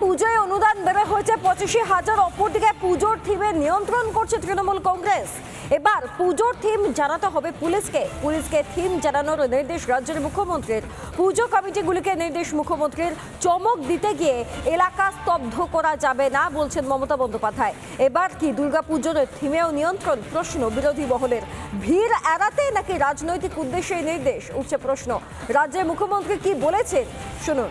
পুজোয় অনুদান বেড়ে হয়েছে পঁচাশি হাজার। অপরদিকে পুজোর থিমে নিয়ন্ত্রণ করছে তৃণমূল কংগ্রেস। এবার পুজোর থিম জানাতে হবে পুলিশকে। পুলিশকে থিম জানানোর নির্দেশ রাজ্যের মুখ্যমন্ত্রীর। পুজো কমিটিগুলিকে নির্দেশ মুখ্যমন্ত্রীর চমক দিতে গিয়ে এলাকা স্তব্ধ করা যাবে না বলছেন মমতা বন্দ্যোপাধ্যায়। এবার কি দুর্গাপুজোর থিমেও নিয়ন্ত্রণ? প্রশ্ন, বিরোধী মহলের ভিড় এড়াতে নাকি রাজনৈতিক উদ্দেশ্যে নির্দেশ? উঠছে প্রশ্ন। রাজ্যের মুখ্যমন্ত্রী কি বলেছেন? শুনুন।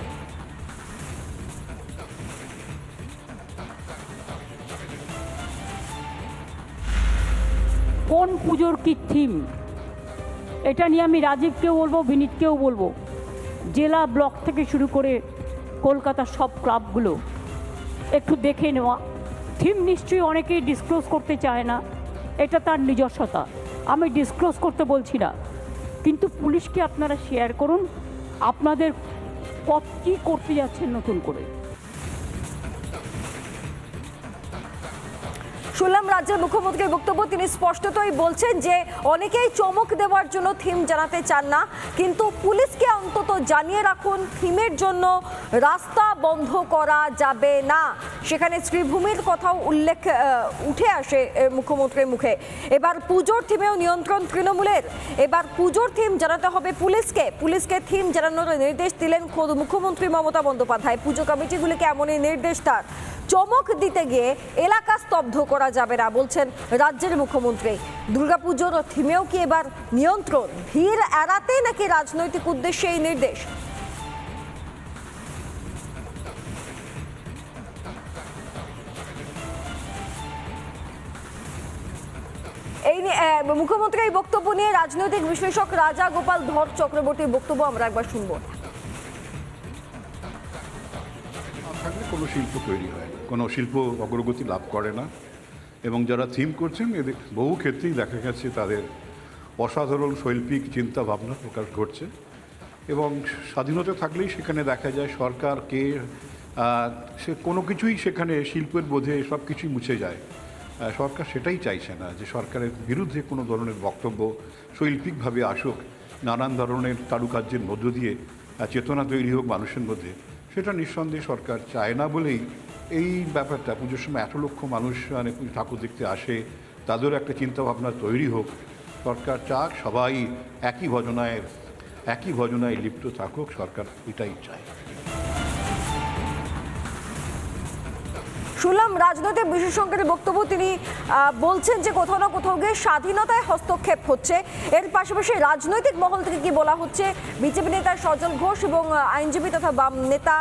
কোন পুজোর কি থিম এটা নিয়ে আমি রাজীবকেও বলব, বিনীতকেও বলব। জেলা ব্লক থেকে শুরু করে কলকাতার সব ক্লাবগুলো একটু দেখে নেওয়া। থিম নিশ্চয়ই অনেকেই ডিসক্লোজ করতে চায় না। এটা তার নিজস্বতা। আমি ডিসক্লোজ করতে বলছি না। কিন্তু পুলিশকে আপনারা শেয়ার করুন। আপনাদের পথ কী করতে যাচ্ছেন নতুন করে? শুনলাম রাজ্যের মুখ্যমন্ত্রীর বক্তব্য, তিনি স্পষ্টতই বলছেন যে অনেকেই চমক দেওয়ার জন্য থিম জানাতে চান না, কিন্তু পুলিশকে অন্তত জানিয়ে রাখুন, থিমের জন্য রাস্তা বন্ধ করা যাবে না। সেখানে শ্রীভূমির কথাও উল্লেখ উঠে আসে মুখ্যমন্ত্রীর মুখে। এবার পুজোর থিমেও নিয়ন্ত্রণ তৃণমূলের। এবার পুজোর থিম জানাতে হবে পুলিশকে। পুলিশকে থিম জানানোর নির্দেশ দিলেন খোদ মুখ্যমন্ত্রী মমতা বন্দ্যোপাধ্যায়। পুজো কমিটিগুলিকে এমনই নির্দেশ তার। চমক দিতে গিয়ে এলাকা স্তব্ধ করা যাবে না, বলছেন রাজ্যের মুখ্যমন্ত্রী। দুর্গাপুজোর থিমেও কি এবার নিয়ন্ত্রণ? ভিড় এড়াতে নাকি রাজনৈতিক উদ্দেশ্যে এই নির্দেশ? এই মুখ্যমন্ত্রীর এই বক্তব্য নিয়ে রাজনৈতিক বিশ্লেষক রাজা গোপাল ধর চক্রবর্তীর বক্তব্য আমরা একবার শুনব। কোনো শিল্প তৈরি হয় না। কোনো শিল্প অগ্রগতি লাভ করে না। এবং যারা থিম করছেন, এদের বহু ক্ষেত্রেই দেখা গেছে তাদের অসাধারণ শৈল্পিক চিন্তা ভাবনা প্রকাশ ঘটছে। এবং স্বাধীনতা থাকলেই সেখানে দেখা যায় সরকারকে সে কোনো কিছুই সেখানে শিল্পের বোধে সব কিছুই মুছে যায়। সরকার সেটাই চাইছে না যে সরকারের বিরুদ্ধে কোনো ধরনের বক্তব্য শৈল্পিকভাবে আসুক, নানান ধরনের কারুকার্যের মধ্য দিয়ে চেতনা তৈরি হোক মানুষের মধ্যে। সেটা নিঃসন্দেহে সরকার চায় না বলেই এই ব্যাপারটা, পুজোর সময় এত লক্ষ মানুষ মানে ঠাকুর দেখতে আসে, তাদেরও একটা চিন্তাভাবনা তৈরি হোক। সরকার চাক, সবাই একই ভজনায় একই ভজনায় লিপ্ত থাকুক, সরকার এটাই চায়। শুনলাম রাজনৈতিক বিশেষজ্ঞের বক্তব্য তিনি বলছেন যে কোথাও না কোথাও গিয়ে স্বাধীনতায় হস্তক্ষেপ হচ্ছে। এর পাশাপাশি রাজনৈতিক মহল থেকে কি বলা হচ্ছে? বিজেপি নেতা সজল ঘোষ এবং আইনজীবী তথা বাম নেতা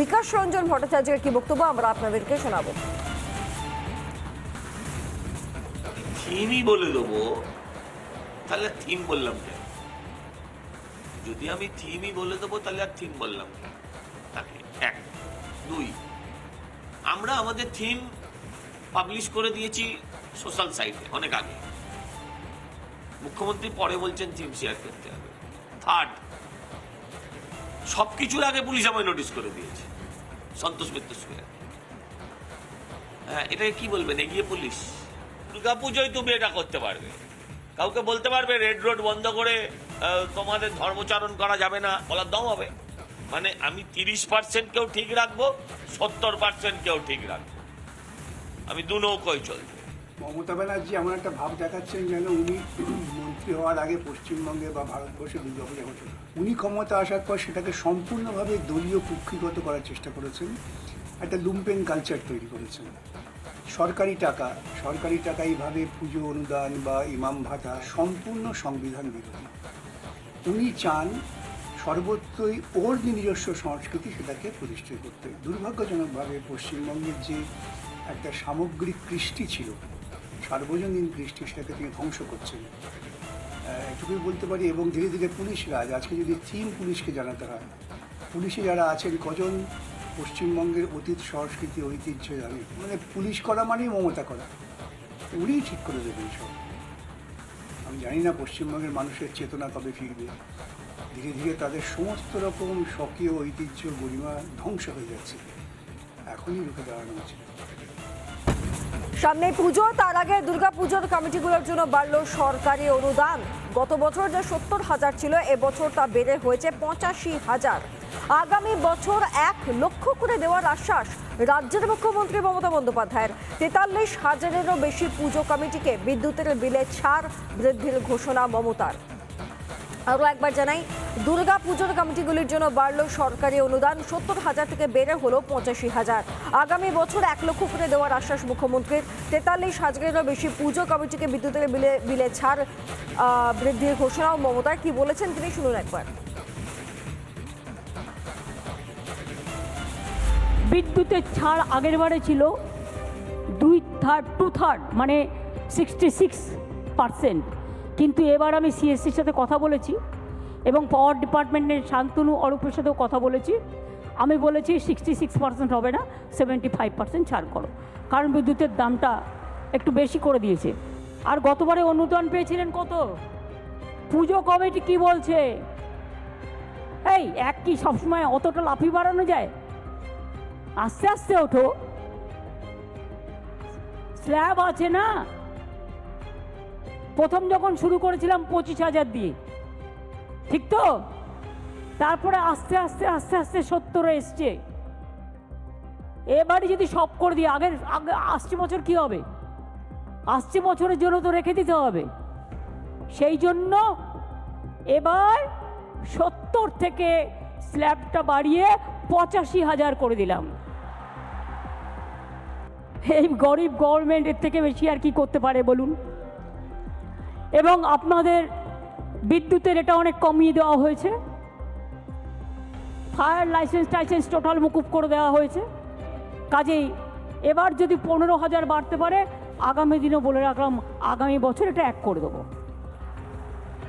বিকাশ রঞ্জন ভট্টাচার্যের কি বক্তব্য? আমরা আপনাদেরকে শোনাবো। থিমই বলে দেবো, তাহলে থিম বললাম যদি আমি থিমই বলে দেবো, তাহলে আর থিম বললাম কেন? আমাদের থিম পাবলিশ করে দিয়েছি সোশ্যাল সাইটে অনেক আগে। মুখ্যমন্ত্রী পরে বলছেন থিম শেয়ার করতে হবে। থার্ড সব কিছুর আগে পুলিশ আমায় নোটিশ করে দিয়েছে, সন্তোষ মিত্র স্কোয়ার হ্যাঁ এটাকে কি বলবেন, এগিয়ে পুলিশ? দুর্গাপুজোয় তুমি এটা করতে পারবে। কাউকে বলতে পারবে রেড রোড বন্ধ করে তোমাদের ধর্মচারণ করা যাবে না, বলার দম হবে। মানে আমি তিরিশ পার্সেন্ট কেউ ঠিক রাখব, সত্তর পার্সেন্ট কেউ ঠিক রাখব। আমি দু নৌকোয় চলবো। মমতা ব্যানার্জি এমন একটা ভাব দেখাচ্ছেন যেন উনি মন্ত্রী হওয়ার আগে পশ্চিমবঙ্গে বা ভারতবর্ষে দুর্গাপূজা করছেন উনি ক্ষমতা আসার পর সেটাকে সম্পূর্ণভাবে দলীয় কুক্ষিগত করার চেষ্টা করেছেন, একটা লুম্পেন কালচার তৈরি করেছেন। সরকারি টাকা সরকারি টাকা এইভাবে পুজো অনুদান বা ইমাম ভাতা সম্পূর্ণ সংবিধান বিরোধী। উনি চান সর্বত্রই ওর যে নিজস্ব সংস্কৃতি সেটাকে প্রতিষ্ঠিত করতে দুর্ভাগ্যজনকভাবে পশ্চিমবঙ্গের যে একটা সামগ্রিক কৃষ্টি ছিল, সার্বজনীন কৃষ্টি সেটাকে তিনি ধ্বংস করছেন। এটুকুই বলতে পারি, এবং ধীরে ধীরে পুলিশ রাজ, আজকে যদি চীন পুলিশকে জানাতে হয়, পুলিশে যারা আছেন কজন? পশ্চিমবঙ্গের অতীত সংস্কৃতি, ঐতিহ্য জানে। মানে পুলিশ করা মানেই মমতা করা। উনিই ঠিক করে দেবেন সব। আমি জানি না পশ্চিমবঙ্গের মানুষের চেতনা কবে ফিরবে। ধীরে ধীরে তাদের সমস্ত রকম স্বকীয় ঐতিহ্য গরিমা ধ্বংস হয়ে যাচ্ছে। এখনই রুখে দাঁড়ানো উচিত। সামনে পুজো, তার আগে দুর্গাপুজোর কমিটিগুলোর জন্য বাড়ল সরকারি অনুদান। গত বছর যে সত্তর হাজার ছিল এবছর তা বেড়ে হয়েছে পঁচাশি হাজার। আগামী বছর এক লক্ষ করে দেওয়ার আশ্বাস রাজ্যের মুখ্যমন্ত্রী মমতা বন্দ্যোপাধ্যায়ের। তেতাল্লিশ হাজারেরও বেশি পুজো কমিটিকে বিদ্যুতের বিলে ছাড় বৃদ্ধির ঘোষণা মমতার। আরও একবার জানাই, দুর্গা পুজোর কমিটিগুলির জন্য বাড়ল সরকারি অনুদান, সত্তর হাজার থেকে বেড়ে হলো পঁচাশি হাজার। আগামী বছর এক লক্ষ করে দেওয়ার আশ্বাস মুখ্যমন্ত্রীর। তেতাল্লিশ হাজারেরও বেশি পুজো কমিটিকে বিদ্যুতের বিলে বিলে ছাড় বৃদ্ধির ঘোষণাও মমতার। কি বলেছেন তিনি শুনুন একবার। বিদ্যুতের ছাড় আগের বারে ছিল দুই থার্ড টু থার্ড মানে সিক্সটি সিক্স পারসেন্ট কিন্তু এবার আমি সিএসসির সাথে কথা বলেছি এবং পাওয়ার ডিপার্টমেন্টের শান্তনু অরূপের সাথেও কথা বলেছি। আমি বলেছি সিক্সটি সিক্স পার্সেন্ট হবে না, সেভেন্টি ফাইভ পার্সেন্ট ছাড় করো। কারণ বিদ্যুতের দামটা একটু বেশি করে দিয়েছে। আর গতবারে অনুদান পেয়েছিলেন কত? পুজো কমিটি কি বলছে? এই, এক কি সবসময় অতটা লাফি বাড়ানো যায়? আস্তে আস্তে ওঠো। স্ল্যাব আছে না? প্রথম যখন শুরু করেছিলাম পঁচিশ হাজার দিয়ে। ঠিক তো? তারপরে আস্তে আস্তে আস্তে আস্তে সত্তরে এসছে। এবারে যদি সব করে দিই, আগের, আগে আসছে বছর কি হবে? আসছে বছরের জন্য তো রেখে দিতে হবে। সেই জন্য এবার সত্তর থেকে স্ল্যাবটা বাড়িয়ে পঁচাশি হাজার করে দিলাম। এই গরিব গভর্নমেন্টের থেকে বেশি আর কি করতে পারে বলুন? এবং আপনাদের বিদ্যুতের এটা অনেক কমিয়ে দেওয়া হয়েছে। ফায়ার লাইসেন্স টাইসেন্স টোটাল মুকুব করে দেওয়া হয়েছে। কাজেই এবার যদি পনেরো হাজার বাড়তে পারে, আগামী দিনও বলে রাখলাম, আগামী বছর এটা এক করে দেবো।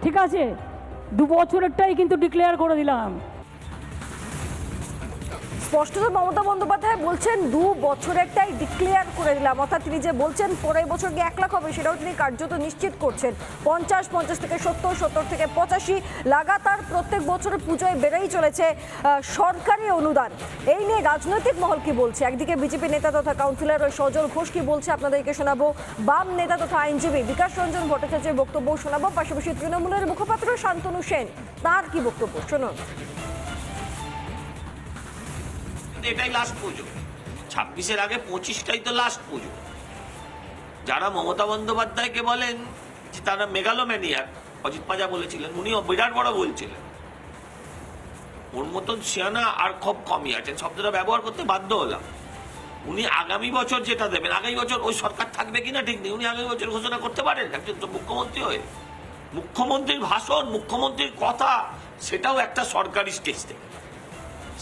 ঠিক আছে? দু বছরেরটাই কিন্তু ডিক্লেয়ার করে দিলাম। স্পষ্টত মমতা বন্দ্যোপাধ্যায় বলছেন, দু বছরেরটাই ডিক্লেয়ার করে দিলাম। অর্থাৎ তিনি যে বলছেন, পরের বছর গিয়ে এক লাখ হবে, সেটাও তিনি কার্যত নিশ্চিত করছেন। পঞ্চাশ পঞ্চাশ থেকে সত্তর সত্তর থেকে পঁচাশি, লাগাতার প্রত্যেক বছরের পুজোয় বেড়েই চলেছে সরকারি অনুদান। এই নিয়ে রাজনৈতিক মহল কি বলছে? একদিকে বিজেপি নেতা তথা কাউন্সিলর ওই সজল ঘোষ কি বলছে? আপনাদেরকে শোনাবো। বাম নেতা তথা আইনজীবী বিকাশ রঞ্জন ভট্টাচার্যের বক্তব্য শোনাবো। পাশাপাশি তৃণমূলের মুখপাত্র শান্তনু সেন, তার কি বক্তব্য? শুনুন। এটাই লাস্ট পুজো। ছাব্বিশের আগে পঁচিশটাই তো লাস্ট পুজো। যারা মমতা বন্দ্যোপাধ্যায়কে বলেন যে তারা মেগালোম্যানিয়াক, অজিত পাজা বলেছিলেন, উনিও বিরাট বড় বলছিলেন। ওর মতন সিয়ানা আর খুব কমই আছেন শব্দটা ব্যবহার করতে বাধ্য হলাম। উনি আগামী বছর যেটা দেবেন, আগামী বছর ওই সরকার থাকবে কিনা ঠিক নেই, উনি আগামী বছর ঘোষণা করতে পারেন, একজন তো মুখ্যমন্ত্রী হয়ে। মুখ্যমন্ত্রীর ভাষণ, মুখ্যমন্ত্রীর কথা, সেটাও একটা সরকারি স্টেজ থেকে।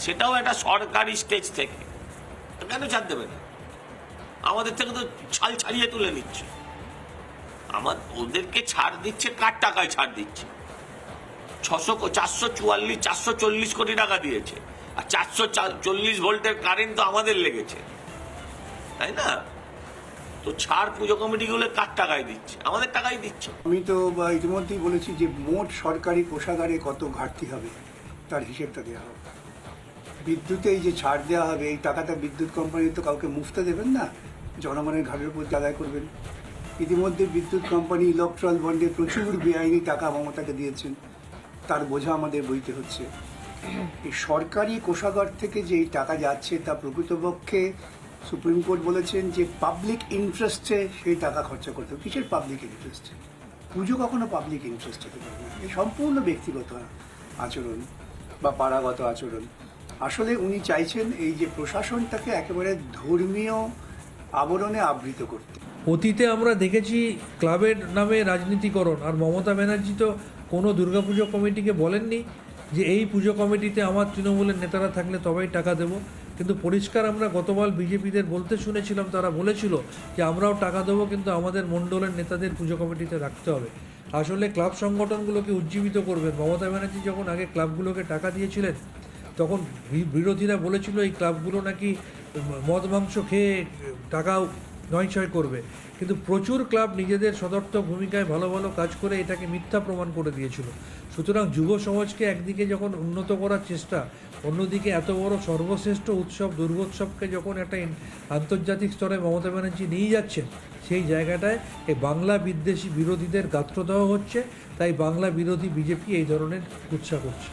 সেটাও একটা সরকারি স্টেজ থেকে। কেন ছাড় দেবে না? আমাদের থেকে তো ছাল ছাড়িয়ে তুলে নিচ্ছে। আমার ওদেরকে ছাড় দিচ্ছে, কার টাকায় ছাড় দিচ্ছে? ছশো চারশো চুয়াল্লিশ, চারশো চল্লিশ কোটি টাকা দিয়েছে। আর চারশো চল্লিশ ভোল্টের কারেন্ট তো আমাদের লেগেছে। তাই না? তো ছাড় পুজো কমিটিগুলো কার টাকায় দিচ্ছে? আমাদের টাকায় দিচ্ছে। আমি তো ইতিমধ্যেই বলেছি যে মোট সরকারি কোষাগারে কত ঘাটতি হবে, তার হিসেবটা দেওয়া হবে বিদ্যুতে এই যে ছাড় দেওয়া হবে, এই টাকাটা বিদ্যুৎ কোম্পানি তো কাউকে মুফতে দেবেন না, জনগণের ঘাটের উপর আদায় করবেন। ইতিমধ্যে বিদ্যুৎ কোম্পানি ইলেকট্রাল বন্ডে প্রচুর বেআইনি টাকা মমতাকে দিয়েছেন। তার বোঝা আমাদের বইতে হচ্ছে। এই সরকারি কোষাগার থেকে যে এই টাকা যাচ্ছে, তা প্রকৃতপক্ষে সুপ্রিম কোর্ট বলেছেন যে পাবলিক ইন্টারেস্টে সেই টাকা খরচা করতে হবে। কিসের পাবলিক ইন্টারেস্টে পুজো কখনো পাবলিক ইন্টারেস্ট হতে পারে না। এই সম্পূর্ণ ব্যক্তিগত আচরণ বা পাড়াগত আচরণ। আসলে উনি চাইছেন এই যে প্রশাসনটাকে একেবারে ধর্মীয় আবরণে আবৃত করতে। অতীতে আমরা দেখেছি ক্লাবের নামে রাজনীতিকরণ আর মমতা ব্যানার্জি তো কোনো দুর্গাপুজো কমিটিকে বলেননি যে এই পুজো কমিটিতে আমার তৃণমূলের নেতারা থাকলে তবেই টাকা দেবো। কিন্তু পরিষ্কার আমরা গতবার বিজেপিদের বলতে শুনেছিলাম, তারা বলেছিল যে আমরাও টাকা দেবো, কিন্তু আমাদের মণ্ডলের নেতাদের পুজো কমিটিতে রাখতে হবে। আসলে ক্লাব সংগঠনগুলোকে উজ্জীবিত করবেন। মমতা ব্যানার্জি যখন আগে ক্লাবগুলোকে টাকা দিয়েছিলেন তখন বিরোধীরা বলেছিল এই ক্লাবগুলো নাকি মদ মাংস খেয়ে টাকাও নয় ছয় করবে। কিন্তু প্রচুর ক্লাব নিজেদের সদর্থক ভূমিকায় ভালো ভালো কাজ করে এটাকে মিথ্যা প্রমাণ করে দিয়েছিল। সুতরাং যুব সমাজকে একদিকে যখন উন্নত করার চেষ্টা, অন্যদিকে এত বড় সর্বশ্রেষ্ঠ উৎসব, দুর্গোৎসবকে যখন একটা আন্তর্জাতিক স্তরে মমতা ব্যানার্জি নিয়ে যাচ্ছেন, সেই জায়গাটায় এই বাংলা বিদ্বেষী বিরোধীদের গাত্রদাহ হচ্ছে। তাই বাংলা বিরোধী বিজেপি এই ধরনের উৎসাহ করছে।